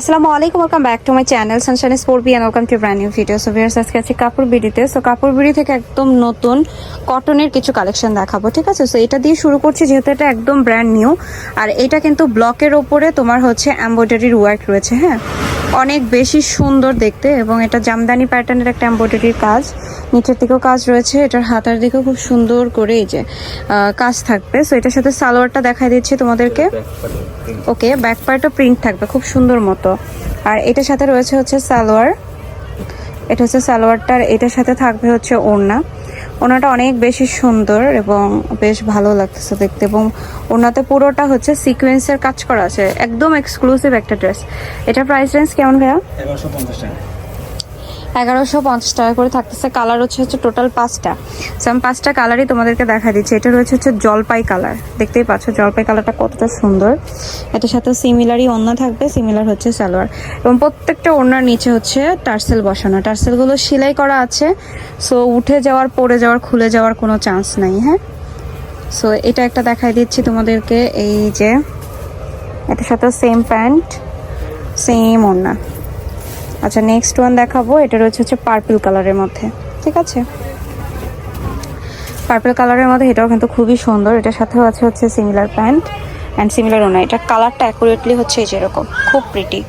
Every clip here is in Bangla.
আসসালামু আলাইকুম welcome back to my channel sunshine sport B welcome to brand new video so viewers আজকে আছে কাপড় বিড়িতে সো কাপড় বিড়ি থেকে একদম নতুন কটনের কিছু কালেকশন দেখাবো, ঠিক আছে? সো এটা দিয়ে শুরু করছি যেহেতু এটা একদম ব্র্যান্ড নিউ আর এটা কিন্তু ব্লকের ওপরে তোমার হচ্ছে এমব্রয়ডারির ওয়ার্ক রয়েছে হ্যাঁ? অনেক বেশি সুন্দর দেখতে এবং এটা জামদানি প্যাটার্নের একটা এমব্রয়ডারির কাজ। নিচের দিকেও কাজ রয়েছে, এটার হাতার দিকেও খুব সুন্দর করে এই যে কাজ থাকবে। সো এটার সাথে সালোয়ারটা দেখাই দিচ্ছি তোমাদেরকে। ওকে ব্যাক পার্টও প্রিন্ট থাকবে, খুব সুন্দর মতো। আর এটার সাথে রয়েছে হচ্ছে সালোয়ার। এটা হচ্ছে সালোয়ারটার, এটার সাথে থাকবে হচ্ছে ওড়না। ওড়নাটা অনেক বেশি সুন্দর এবং বেশ ভালো লাগতেছে দেখতে এবং ওনাতে পুরোটা হচ্ছে সিকোয়েন্সের কাজ করা আছে, একদম এক্সক্লুসিভ একটা ড্রেস এটা প্রাইস রেঞ্জ কেমন ভাইয়া? এগারোশো পঞ্চাশ টাকা। এগারোশো টাকা করে থাকতেছে। কালার হচ্ছে হচ্ছে টোটাল পাঁচটা। আমি পাঁচটা কালারই তোমাদেরকে দেখা দিচ্ছি। এটা রয়েছে, হচ্ছে জলপাই কালার দেখতেই পাচ্ছ, জলপাই কালারটা কতটা সুন্দর। এটার সাথে সিমিলারই ওড়না থাকবে সিমিলার হচ্ছে সালোয়ার। এবং প্রত্যেকটা ওড়নার নিচে হচ্ছে টার্সেল বসানো। টার্সেলগুলো সেলাই করা আছে। সো উঠে যাওয়ার, পড়ে যাওয়ার, খুলে যাওয়ার কোনো চান্স নাই হ্যাঁ? সো এটা একটা দেখাই দিচ্ছি তোমাদেরকে। এই যে, এটার সাথে সেম প্যান্ট সেম ওড়না। আচ্ছা নেক্সট ওয়ান দেখাবো। এটা রয়েছে হচ্ছে পার্পল কালারের মধ্যে, ঠিক আছে? পার্পল কালারের মধ্যে এটাও কিন্তু খুবই সুন্দর। এটার সাথেও আছে হচ্ছে সিমিলার প্যান্ট অ্যান্ড সিমিলার ওনা এটা কালারটা অ্যাকুরেটলি হচ্ছে এই যেরকম খুব প্রিটি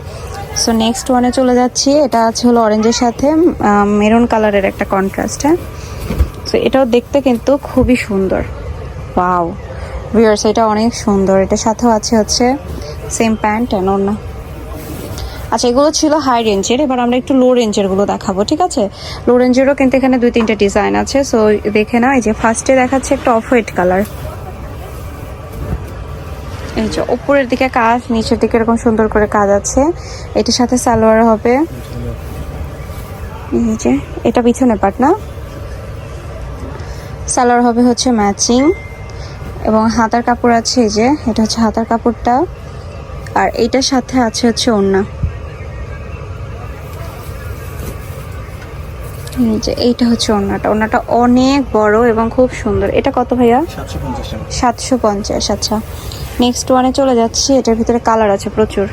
সো নেক্সট ওয়ানে চলে যাচ্ছি। এটা আছে হলো অরেঞ্জের সাথে মেরুন কালারের একটা কন্ট্রাস্ট হ্যাঁ? সো এটাও দেখতে কিন্তু খুবই সুন্দর। ওয়াও ভিউয়ার্স এটা অনেক সুন্দর। এটার সাথেও আছে হচ্ছে সেম প্যান্ট অ্যান্ড ওড়না। আচ্ছা এগুলো ছিল হাই রেঞ্জের এবার আমরা একটু লো রেঞ্জেরগুলো দেখাবো, ঠিক আছে? লো রেঞ্জেরও কিন্তু এখানে দুই তিনটে ডিজাইন আছে। সো দেখে না এই যে ফার্স্টে দেখাচ্ছে একটা অফ হোয়াইট কালার এই যে উপরের দিকে কাজ, নিচের দিকে এরকম সুন্দর করে কাজ আছে। এটার সাথে সালোয়ার হবে। এই যে, এটা পিছনে পাট না? সালোয়ার হবে হচ্ছে ম্যাচিং এবং হাতার কাপড় আছে এই যে, এটা হচ্ছে হাতার কাপড়টা। আর এইটার সাথে আছে হচ্ছে ওড়না। এই যে এইটা হচ্ছে ওড়নাটা। ওড়নাটা অনেক বড় এবং খুব সুন্দর। এটা কত ভাইয়া? সাতশো পঞ্চাশ আচ্ছা। নেক্সট ওয়ানে চলে যাচ্ছি। এটার ভিতরে কালার আছে প্রচুর।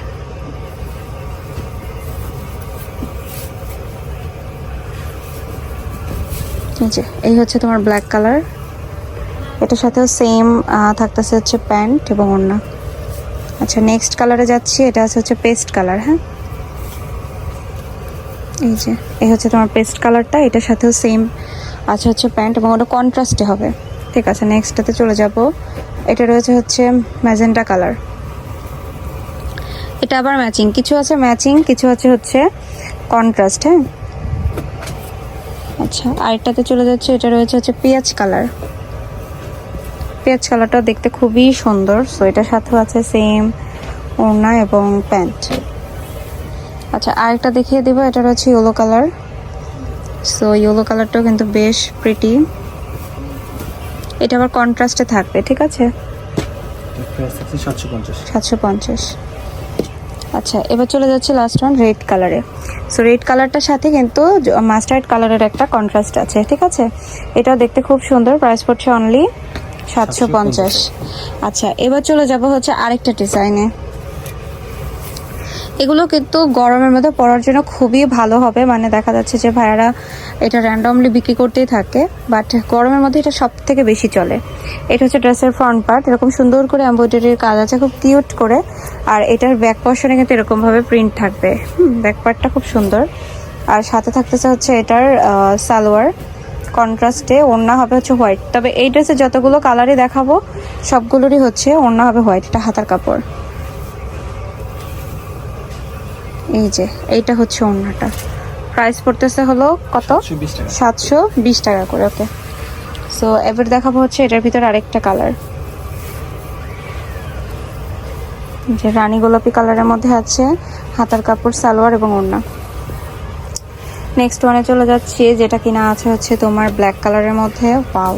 এই যে এই হচ্ছে তোমার ব্ল্যাক কালার এটার সাথেও সেম থাকতেছে হচ্ছে প্যান্ট এবং ওড়না। আচ্ছা নেক্সট কালারে যাচ্ছি। এটা আছে হচ্ছে পেস্ট কালার হ্যাঁ? এই যে এই হচ্ছে তোমার পেস্ট কালারটা এটার সাথেও সেম আছে হচ্ছে প্যান্ট এবং ওটা কন্ট্রাস্টে হবে। ঠিক আছে নেক্সটটাতে চলে যাব। এটা রয়েছে হচ্ছে ম্যাজেন্টা কালার এটা আবার ম্যাচিং কিছু আছে ম্যাচিং কিছু আছে হচ্ছে কন্ট্রাস্ট হ্যাঁ? আচ্ছা আরেকটাতে চলে যাচ্ছে, এটা রয়েছে হচ্ছে পেঁয়াজ কালার পেঁয়াজ কালারটা দেখতে খুবই সুন্দর। সো এটার সাথেও আছে সেম ওড়না এবং প্যান্ট আচ্ছা আরেকটা দেখিয়ে দেবো এটা হচ্ছে ইয়েলো কালার সো ইয়েলো কালারটাও কিন্তু বেশ প্রিটি এটা আবার কন্ট্রাস্টে থাকবে ঠিক আছে? সাতশো পঞ্চাশ। আচ্ছা এবার চলে যাচ্ছে লাস্ট ওয়ান রেড কালারে সো রেড কালারটার সাথে কিন্তু মাস্টার্ড কালারের একটা কন্ট্রাস্ট আছে ঠিক আছে? এটাও দেখতে খুব সুন্দর প্রাইস পড়ছে অনলি সাতশো পঞ্চাশ। আচ্ছা এবার চলে যাব হচ্ছে আরেকটা ডিজাইনে এগুলো কিন্তু গরমের মধ্যে পরার জন্য খুবই ভালো হবে। মানে দেখা যাচ্ছে যে ভাইয়ারা এটা র্যান্ডমলি বিক্রি করতেই থাকে বাট গরমের মধ্যে এটা সব থেকে বেশি চলে। এটা হচ্ছে ড্রেসের ফ্রন্ট পার্ট এরকম সুন্দর করে এমব্রয়ডারির কাজ আছে, খুব কিউট করে। আর এটার ব্যাক পর্শনে কিন্তু এরকমভাবে প্রিন্ট থাকবে। ব্যাক পার্টটা খুব সুন্দর। আর সাথে থাকতেছে হচ্ছে এটার সালোয়ার। কন্ট্রাস্টে ওড়না হবে হচ্ছে হোয়াইট তবে এই ড্রেসে যতগুলো কালারই দেখাবো, সবগুলোরই হচ্ছে ওড়না হবে হোয়াইট এটা হাতার কাপড়। এই যে এইটা হচ্ছে ওড়নাটা। প্রাইস পড়তেছে হলো কত? সাতশো বিশ টাকা। সাতশো বিশ টাকা করে ওকে সো এবার দেখাবো হচ্ছে এটার ভিতরে আরেকটা কালার যে রানী গোলাপি কালারের মধ্যে আছে হাতার কাপড় সালোয়ার এবং ওড়না। নেক্সট ওয়ানে চলে যাচ্ছি যেটা কিনা আছে হচ্ছে তোমার ব্ল্যাক কালারের মধ্যে। পাও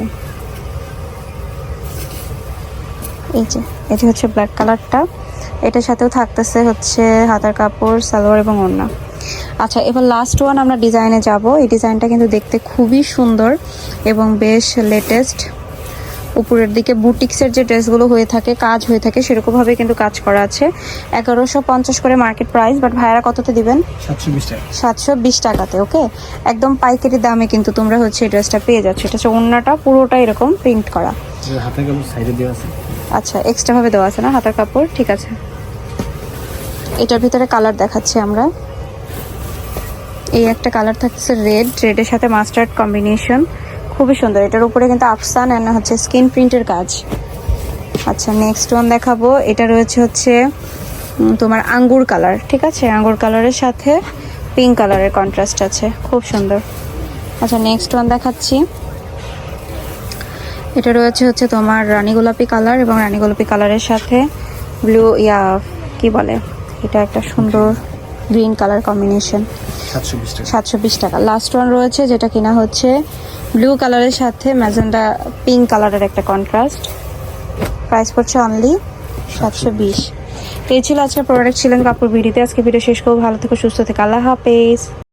এই যে এটি হচ্ছে ব্ল্যাক কালারটা এটার সাথেও থাকতেছে হচ্ছে হাতার কাপড় সালোয়ার এবং ওড়না। আচ্ছা এবার লাস্ট ওয়ান আমরা ডিজাইনে যাব। এই ডিজাইনটা কিন্তু দেখতে খুবই সুন্দর এবং বেশ লেটেস্ট উপরের দিকে বুটিক্সের যে ড্রেসগুলো হয়ে থাকে কাজ হয়ে থাকে সেরকমভাবে কিন্তু কাজ করা আছে। এগারোশো পঞ্চাশ করে মার্কেট প্রাইস বাট ভাইয়ারা কততে দিবেন? সাতশো বিশ টাকাতে ওকে একদম পাইকারি দামে কিন্তু তোমরা হচ্ছে এই ড্রেসটা পেয়ে যাচ্ছ। এটা হচ্ছে অন্যটা পুরোটা এরকম প্রিন্ট করা। আচ্ছা এক্সট্রাভাবে দেওয়া আছে না হাতার কাপড়? ঠিক আছে। এটার ভিতরে কালার দেখাচ্ছি আমরা। এই একটা কালার থাকছে রেড রেডের সাথে মাস্টার্ড কম্বিনেশন। খুবই সুন্দর। এটার উপরে কিন্তু আফসান অ্যান্ড হচ্ছে স্কিন প্রিন্টের কাজ। আচ্ছা নেক্সট ওয়ান দেখাবো। এটা রয়েছে হচ্ছে তোমার আঙ্গুর কালার, ঠিক আছে? আঙ্গুর কালারের সাথে পিঙ্ক কালারের কন্ট্রাস্ট আছে। খুব সুন্দর। আচ্ছা নেক্সট ওয়ান দেখাচ্ছি। এটা রয়েছে হচ্ছে তোমার রানী গোলাপি কালার এবং রানী গোলাপি কালারের সাথে ব্লু ইয়া, কি বলে? এটা একটা সুন্দর গ্রিন কালার কম্বিনেশন। সাতশো বিশ টাকা। লাস্ট ওয়ান রয়েছে যেটা কিনা হচ্ছে ব্লু কালারের সাথে ম্যাজেন্ডা পিঙ্ক কালারের একটা কন্ট্রাস্ট প্রাইস পড়ছে অনলি সাতশো বিশ এই ছিল আজকে প্রোডাক্ট ছিলেন কাপড় ভিডিওতে আজকে ভিডিও শেষ করব। ভালো থেকে সুস্থ থেকে। আল্লাহ হাফেজ।